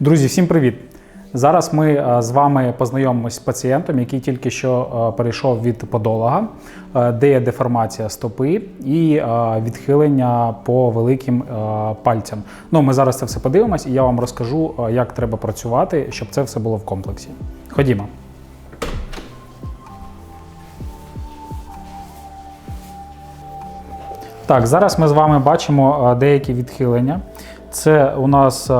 Друзі, всім привіт! Зараз ми е, з вами познайомимось з пацієнтом, який тільки що е, перейшов від подолога, е, де є деформація стопи і відхилення по великим пальцям. Ну, ми зараз це все подивимось, і я вам розкажу, як треба працювати, щоб це все було в комплексі. Ходімо. Так, зараз ми з вами бачимо деякі відхилення. Це у нас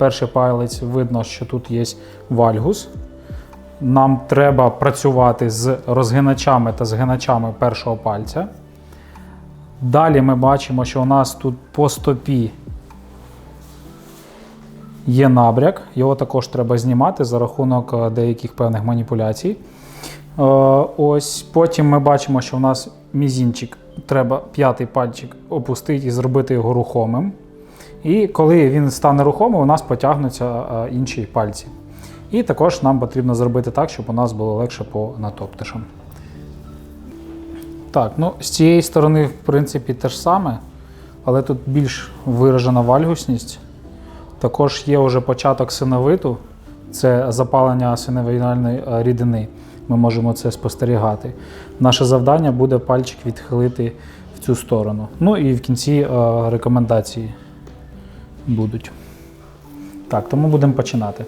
перший палець, видно, що тут є вальгус. Нам треба працювати з розгиначами та згиначами першого пальця. Далі ми бачимо, що у нас тут по стопі є набряк. Його також треба знімати за рахунок е, деяких певних маніпуляцій. Е, Ось потім ми бачимо, що у нас мізінчик, треба п'ятий пальчик опустити і зробити його рухомим. І коли він стане рухомим, у нас потягнуться е, інші пальці. І також нам потрібно зробити так, щоб у нас було легше по натоптишам. Так, ну з цієї сторони, в принципі, те ж саме, але тут більш виражена вальгусність. Також є вже початок синовиту, це запалення синовіальної е, рідини. Ми можемо це спостерігати. Наше завдання буде пальчик відхилити в цю сторону. Ну і в кінці е, рекомендації будуть. Так, тому будемо починати.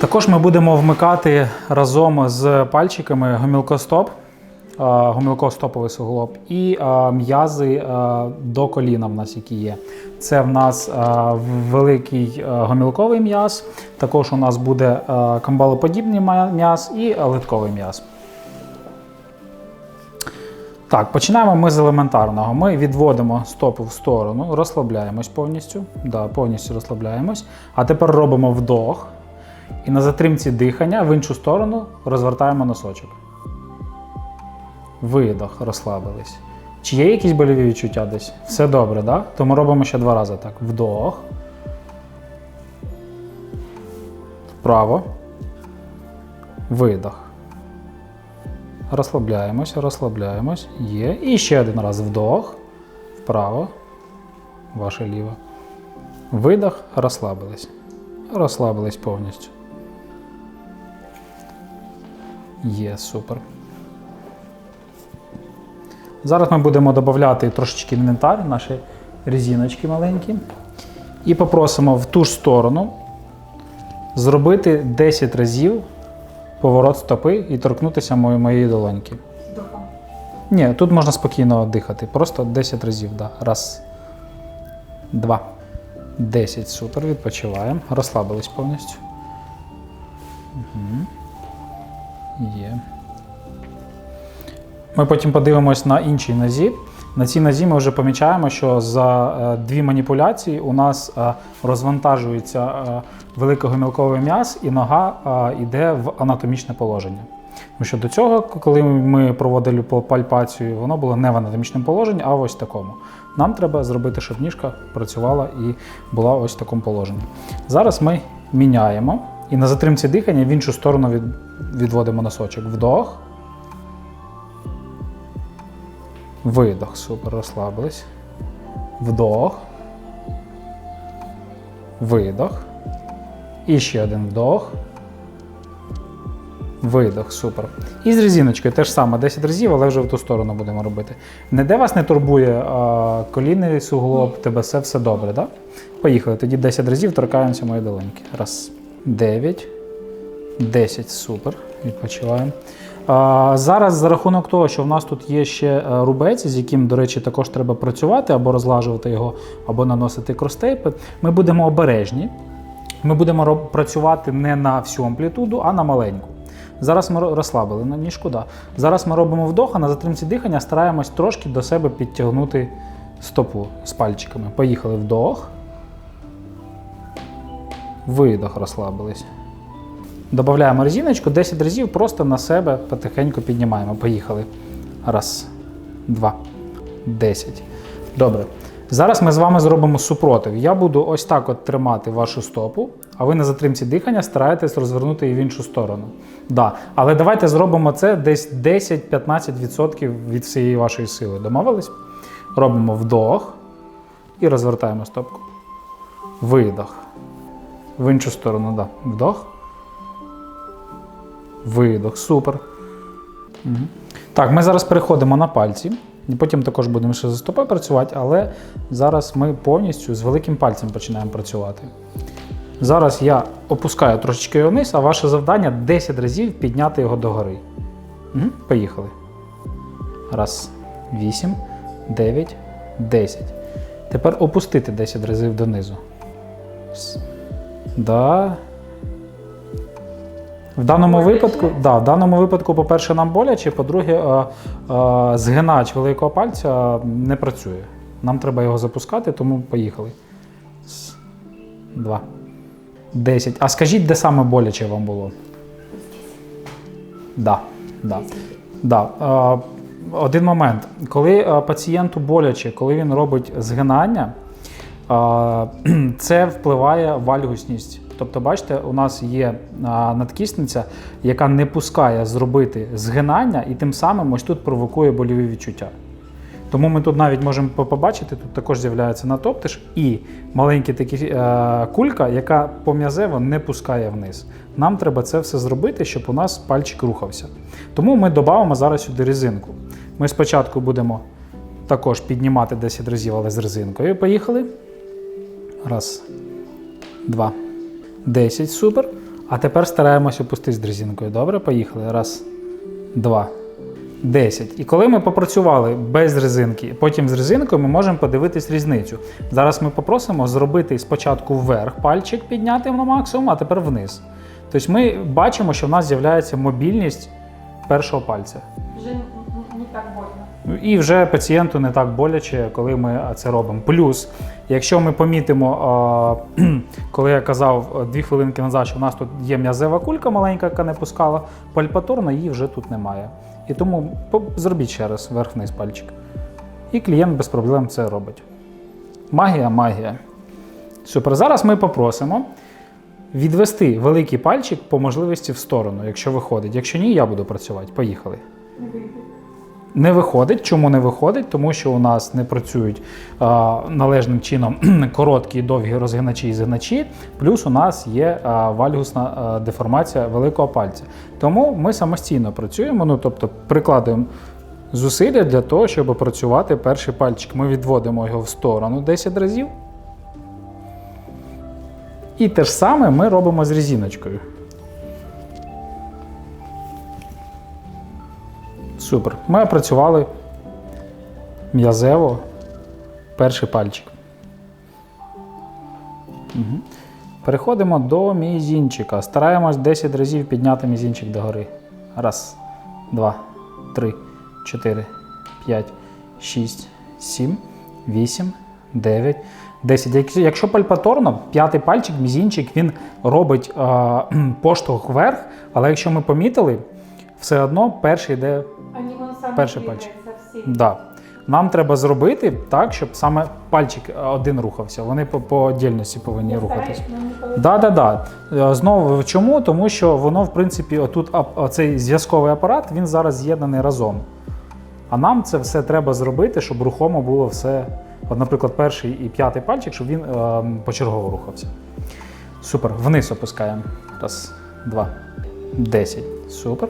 Також ми будемо вмикати разом з пальчиками гомілкостоп, гомілкостоповий суглоб і м'язи до коліна в нас, які є. Це в нас великий гомілковий м'яз, також у нас буде камбалоподібний м'яз і литковий м'яз. Так, починаємо ми з елементарного. Ми відводимо стопу в сторону, розслабляємось повністю. Да, повністю розслабляємось. А тепер робимо вдох. І на затримці дихання в іншу сторону розвертаємо носочок. Видох, розслабились. Чи є якісь больові відчуття десь? Все добре, да? То ми робимо ще два рази так. Вдох. Вправо. Видох. Розслабляємось, розслабляємось. Є. І ще один раз вдох. Вправо. Ваше ліво. Видох, розслабились. Розслабились повністю. Є, супер. Зараз ми будемо додати трошечки інвентар, наші резиночки маленькі. І попросимо в ту ж сторону зробити 10 разів поворот стопи і торкнутися моєї долоньки. Духом? Ні, тут можна спокійно дихати. Просто 10 разів. Да. Раз. Два. 10. Супер. Відпочиваємо. Розслабились повністю. Угу. Є. Ми потім подивимось на іншій нозі. На цій нозі ми вже помічаємо, що за е, дві маніпуляції у нас е, розвантажується е, великогомілковий м'яз, і нога йде в анатомічне положення. Тому що до цього, коли ми проводили пал- пальпацію, воно було не в анатомічному положенні, а в ось такому. Нам треба зробити, щоб ніжка працювала і була ось в такому положенні. Зараз ми міняємо і на затримці дихання в іншу сторону від, відводимо носочок. Вдох. Видох. Супер, розслабились. Вдох. Видох. І ще один вдох. Видох, супер. І з резиночкою теж саме 10 разів, але вже в ту сторону будемо робити. Ніде вас не турбує а, колінний суглоб, тебе все, все добре, так? Поїхали. Тоді 10 разів торкаємося мої долоньки. Раз. 9. 10. Супер. Відпочиваємо. Зараз за рахунок того, що в нас тут є ще е, рубець, з яким, до речі, також треба працювати або розлажувати його, або наносити кростейпи, ми будемо обережні. Ми будемо працювати не на всю амплітуду, а на маленьку. Зараз ми розслабили на ніжку. Да. Зараз ми робимо вдох, а на затримці дихання стараємось трошки до себе підтягнути стопу з пальчиками. Поїхали вдох. Видох, розслабились. Додаємо резиночку, 10 разів просто на себе потихеньку піднімаємо. Поїхали. Раз, два, десять. Добре. Зараз ми з вами зробимо супротив. Я буду ось так от тримати вашу стопу, а ви на затримці дихання стараєтесь розвернути її в іншу сторону. Да. Але давайте зробимо це десь 10-15% від всієї вашої сили. Домовились? Робимо вдох. І розвертаємо стопку. Видох. В іншу сторону, да. Вдох. Видох. Супер. Мгм. Так, ми зараз переходимо на пальці. І потім також будемо ще за стопою працювати, але зараз ми повністю з великим пальцем починаємо працювати. Зараз я опускаю трошечки його вниз, а ваше завдання 10 разів підняти його догори. Угу. Поїхали. Раз, 8, 9, 10. Тепер опустити 10 разів донизу. Да. В даному Боляче? випадку, да, в даному випадку, по-перше, нам боляче, по-друге, е, е, згинач великого пальця не працює. Нам треба його запускати, тому поїхали. Два. Десять. А скажіть, де саме боляче вам було? Да, да. Да. Е, один момент. Коли пацієнту боляче, коли він робить згинання, це впливає вальгусність. Тобто, бачите, у нас є надкісниця, яка не пускає зробити згинання, і тим самим ось тут провокує больові відчуття. Тому ми тут навіть можемо побачити, тут також з'являється натоптиш і маленька е, кулька, яка пом'язево не пускає вниз. Нам треба це все зробити, щоб у нас пальчик рухався. Тому ми додамо зараз сюди резинку. Ми спочатку будемо також піднімати 10 разів, але з резинкою. Поїхали. Раз, два, десять. Супер. А тепер стараємося опустити з резинкою. Добре, поїхали. Раз, два, 10. І коли ми попрацювали без резинки, потім з резинкою, ми можемо подивитись різницю. Зараз ми попросимо зробити спочатку вверх пальчик підняти на максимум, а тепер вниз. Тобто ми бачимо, що в нас з'являється мобільність першого пальця. Так больно. І вже пацієнту не так боляче, коли ми це робимо. Плюс, якщо ми помітимо, коли я казав е, дві хвилинки назад, що в нас тут є м'язева кулька маленька, яка не пускала, пальпаторна її вже тут немає. І тому зробіть ще раз вверх-вниз пальчик. І клієнт без проблем це робить. Магія, магія. Супер. Зараз ми попросимо відвести великий пальчик по можливості в сторону, якщо виходить. Якщо ні, я буду працювати. Поїхали. Не виходить. Чому не виходить? Тому що у нас не працюють а, належним чином короткі і довгі розгиначі і згиначі, плюс у нас є а, вальгусна а, деформація великого пальця. Тому ми самостійно працюємо, ну тобто прикладуємо зусилля для того, щоб працювати перший пальчик. Ми відводимо його в сторону 10 разів. І те ж саме ми робимо з резиночкою. Супер. Ми опрацювали м'язево перший пальчик. Угу. Переходимо до мізінчика. Стараємось 10 разів підняти мізінчик догори. Раз, два, три, чотири, п'ять, шість, сім, вісім, дев'ять, десять. Як- Якщо пальпаторно, п'ятий пальчик, мізінчик, він робить е, поштовх вверх, але якщо ми помітили, все одно перший йде Перший все. Да. Нам треба зробити так, щоб саме пальчик е, один рухався. Вони по, по дільності повинні Я рухатись. Да, да, да. Знову чому? Тому що воно, в принципі, отут цей зв'язковий апарат він зараз з'єднаний разом. А нам це все треба зробити, щоб рухомо було все. От, наприклад, перший і п'ятий пальчик, щоб він е, почергово рухався. Супер. Вниз опускаємо. Раз, два, десять. Супер.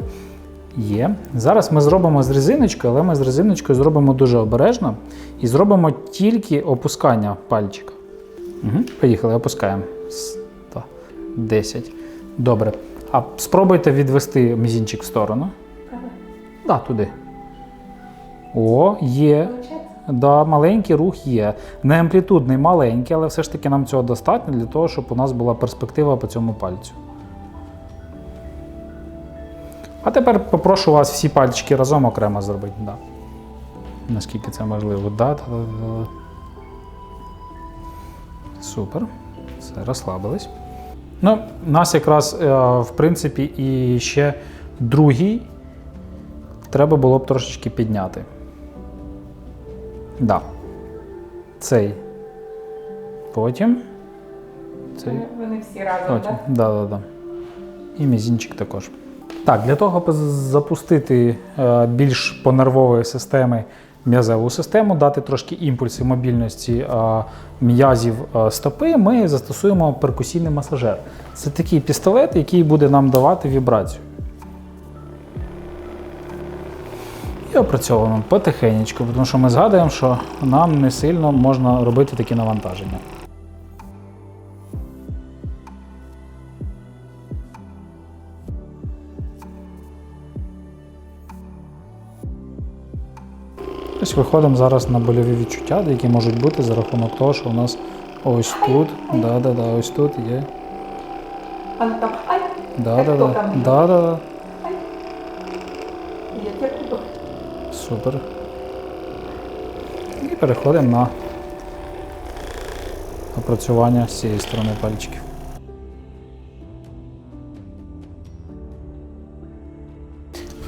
Є. Зараз ми зробимо з резиночкою, але ми з резиночкою зробимо дуже обережно і зробимо тільки опускання пальчика. Угу. Поїхали, опускаємо. С- два, Десять. Добре. А спробуйте відвести мізінчик в сторону. Ага. Да, туди. О, є. Да, маленький рух є. Не амплітудний, маленький, але все ж таки нам цього достатньо для того, щоб у нас була перспектива по цьому пальцю. А тепер попрошу вас всі пальчики разом окремо зробити. Да. Наскільки це можливо. Да, да, да, да. Супер. Все, розслабились. Ну, у нас якраз, е, в принципі, і ще другий треба було б трошечки підняти. Да. Цей. Потім. Цей. Вони, вони всі разом, Потім. так? Да, да, да. І мізінчик також. Так, для того, аби запустити е, більш по нервової системи м'язеву систему, дати трошки імпульси мобільності е, м'язів е, стопи, ми застосуємо перкусійний масажер. Це такий пістолет, який буде нам давати вібрацію. І опрацьовуємо потихеньку, тому що ми згадуємо, що нам не сильно можна робити такі навантаження. Ось виходимо зараз на больові відчуття, які можуть бути за рахунок того, що у нас ось тут, да, да, да, ось тут є. Ай, Да-да-да. да, да, да. Супер. І переходимо на опрацювання з цієї сторони пальчиків.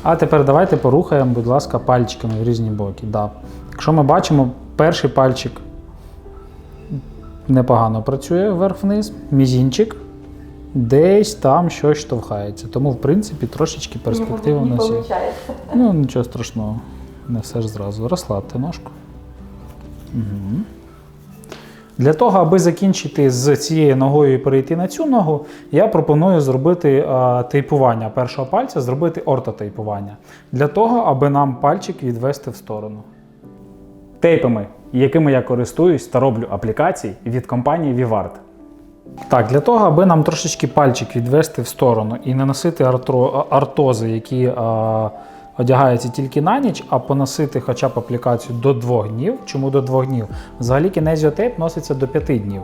А тепер давайте порухаємо, будь ласка, пальчиками в різні боки. Да. Якщо ми бачимо, перший пальчик непогано працює вверх-вниз, мізінчик десь там щось штовхається. Тому, в принципі, трошечки перспектива не нас є. Ну, нічого страшного. Не все ж зразу. Розслабте ножку. Угу. Для того, аби закінчити з цією ногою і перейти на цю ногу, я пропоную зробити тейпування першого пальця, зробити ортотейпування. Для того, аби нам пальчик відвести в сторону. Тейпами, якими я користуюсь та роблю аплікації від компанії Vivart. Так, для того, аби нам трошечки пальчик відвести в сторону і не носити артро, артози, які а, одягаються тільки на ніч, а поносити хоча б аплікацію до 2 днів. Чому до 2 днів? Взагалі кінезіотейп носиться до 5 днів.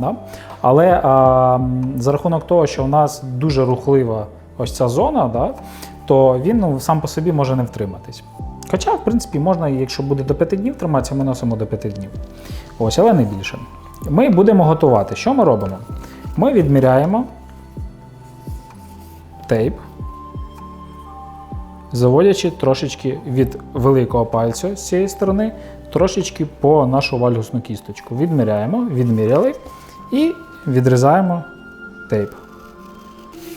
Да? Але а, за рахунок того, що у нас дуже рухлива ось ця зона, да, то він ну, сам по собі може не втриматись. Хоча, в принципі, можна, якщо буде до 5 днів триматися, ми носимо до 5 днів. Ось, але не більше. Ми будемо готувати. Що ми робимо? Ми відміряємо тейп, заводячи трошечки від великого пальця з цієї сторони, трошечки по нашу вальгусну кісточку. Відміряємо, відміряли і відрізаємо тейп.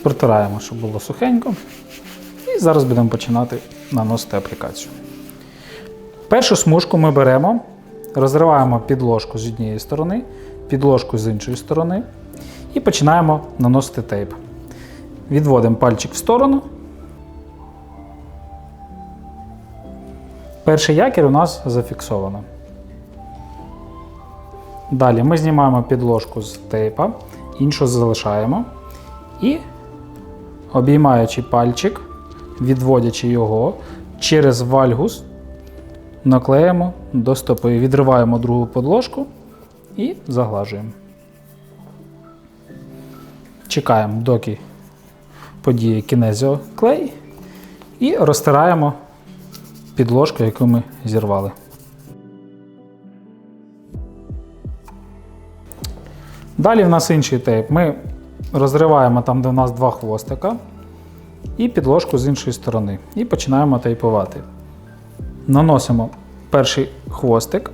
Протираємо, щоб було сухенько. І зараз будемо починати наносити аплікацію. Першу смужку ми беремо, розриваємо підложку з однієї сторони, підложку з іншої сторони і починаємо наносити тейп. Відводимо пальчик в сторону. Перший якір у нас зафіксовано. Далі ми знімаємо підложку з тейпа, іншу залишаємо і, обіймаючи пальчик, відводячи його через вальгус, наклеїмо до стопи. Відриваємо другу подложку і заглажуємо. Чекаємо, доки подіє кінезіоклей, і розтираємо підложку, яку ми зірвали. Далі в нас інший тейп. Ми розриваємо там, де в нас два хвостика, і підложку з іншої сторони. І починаємо тейпувати. Наносимо перший хвостик.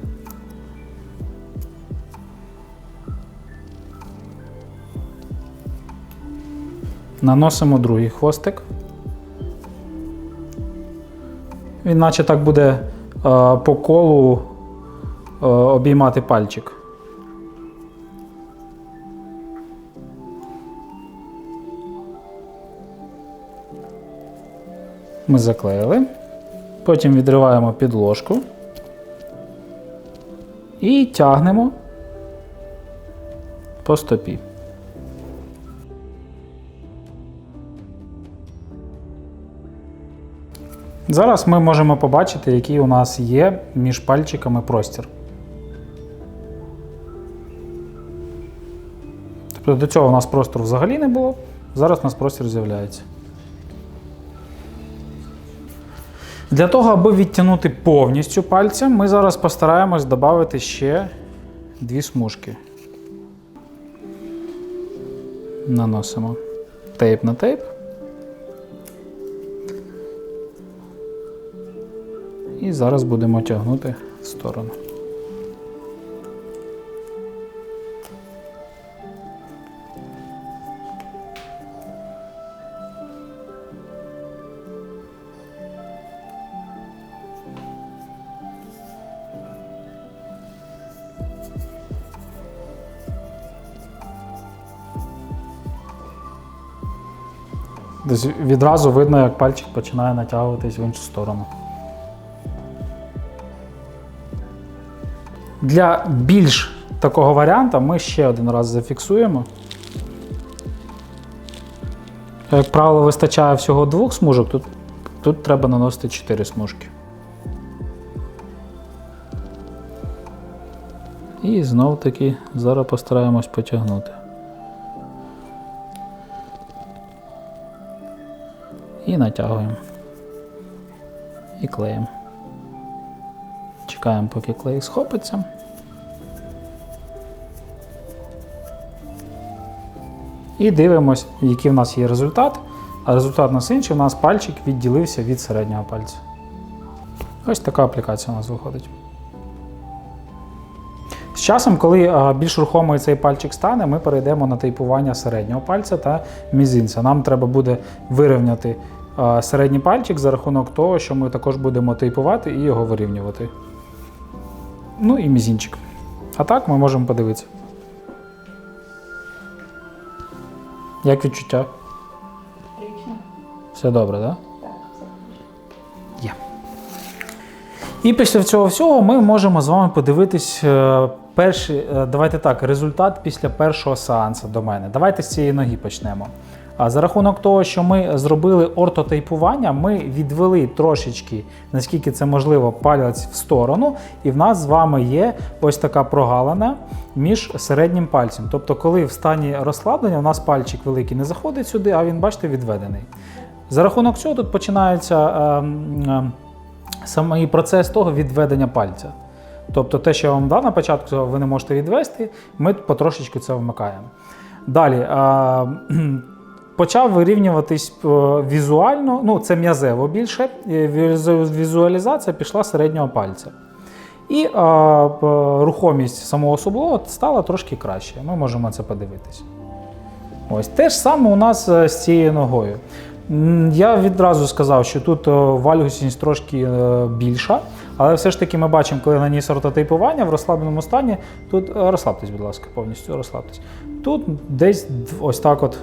Наносимо другий хвостик. Він наче так буде е, по колу е, обіймати пальчик. Ми заклеїли. Потім відриваємо підложку і тягнемо по стопі. Зараз ми можемо побачити, який у нас є між пальчиками простір. Тобто до цього у нас простору взагалі не було, зараз у нас простір з'являється. Для того, аби відтягнути повністю пальцем, ми зараз постараємось додати ще дві смужки. Наносимо тейп на тейп. І зараз будемо тягнути в сторону. Відразу видно, як пальчик починає натягуватись в іншу сторону. Для більш такого варіанта ми ще один раз зафіксуємо. Як правило, вистачає всього двох смужок, тут, тут треба наносити 4 смужки. І знов таки зараз постараємось потягнути. І натягуємо. І клеїмо. Чекаємо, поки клей схопиться. І дивимось, який в нас є результат. А результат у нас інший, у нас пальчик відділився від середнього пальця. Ось така аплікація у нас виходить. З часом, коли більш рухомий цей пальчик стане, ми перейдемо на тейпування середнього пальця та мізинця. Нам треба буде вирівняти середній пальчик за рахунок того, що ми також будемо тейпувати і його вирівнювати. Ну і мізинчик. А так ми можемо подивитися. Як відчуття? Отлично. Все добре, так? Да? Так, все. Є. І після цього всього ми можемо з вами подивитись е, перший, е, давайте так, результат після першого сеансу до мене. Давайте з цієї ноги почнемо. А за рахунок того, що ми зробили ортотейпування, ми відвели трошечки, наскільки це можливо, палець в сторону, і в нас з вами є ось така прогалина між середнім пальцем. Тобто, коли в стані розслаблення у нас пальчик великий не заходить сюди, а він, бачите, відведений. За рахунок цього тут починається ем, ем, самий процес того відведення пальця. Тобто те, що я вам дав на початку, ви не можете відвести, ми потрошечку це вмикаємо. Далі а, почав вирівнюватись е, візуально, ну це м'язево більше. е, Візуалізація пішла середнього пальця. І а, рухомість самого суглоба стала трошки краще. Ми можемо це подивитись. Ось те ж саме у нас е, з цією ногою. Я відразу сказав, що тут е, вальгусність трошки е, більша, але все ж таки ми бачимо, коли наніс ортотейпування в розслабленому стані, тут е, розслабтесь, будь ласка, повністю розслабтесь. Тут десь ось так от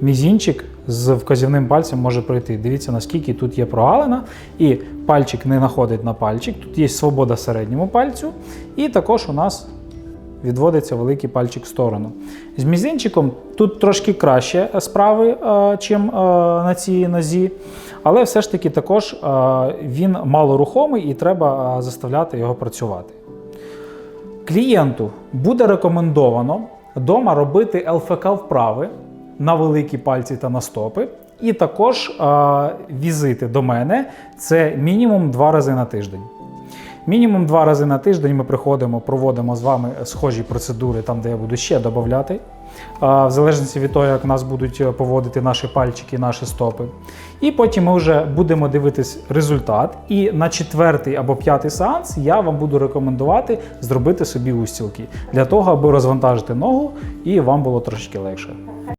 мізінчик з вказівним пальцем може пройти. Дивіться, наскільки тут є прогалина, і пальчик не находить на пальчик. Тут є свобода середньому пальцю, і також у нас відводиться великий пальчик в сторону. З мізинчиком тут трошки краще справи, е, чим е, на цій нозі, але все ж таки також е, він малорухомий і треба заставляти його працювати. Клієнту буде рекомендовано вдома робити ЛФК вправи на великі пальці та на стопи. І також е, візити до мене це мінімум два рази на тиждень. Мінімум два рази на тиждень ми приходимо, проводимо з вами схожі процедури, там, де я буду ще додати, в залежності від того, як нас будуть е, поводити наші пальчики, наші стопи. І потім ми вже будемо дивитись результат. І на четвертий або п'ятий сеанс я вам буду рекомендувати зробити собі устілки для того, аби розвантажити ногу і вам було трошечки легше.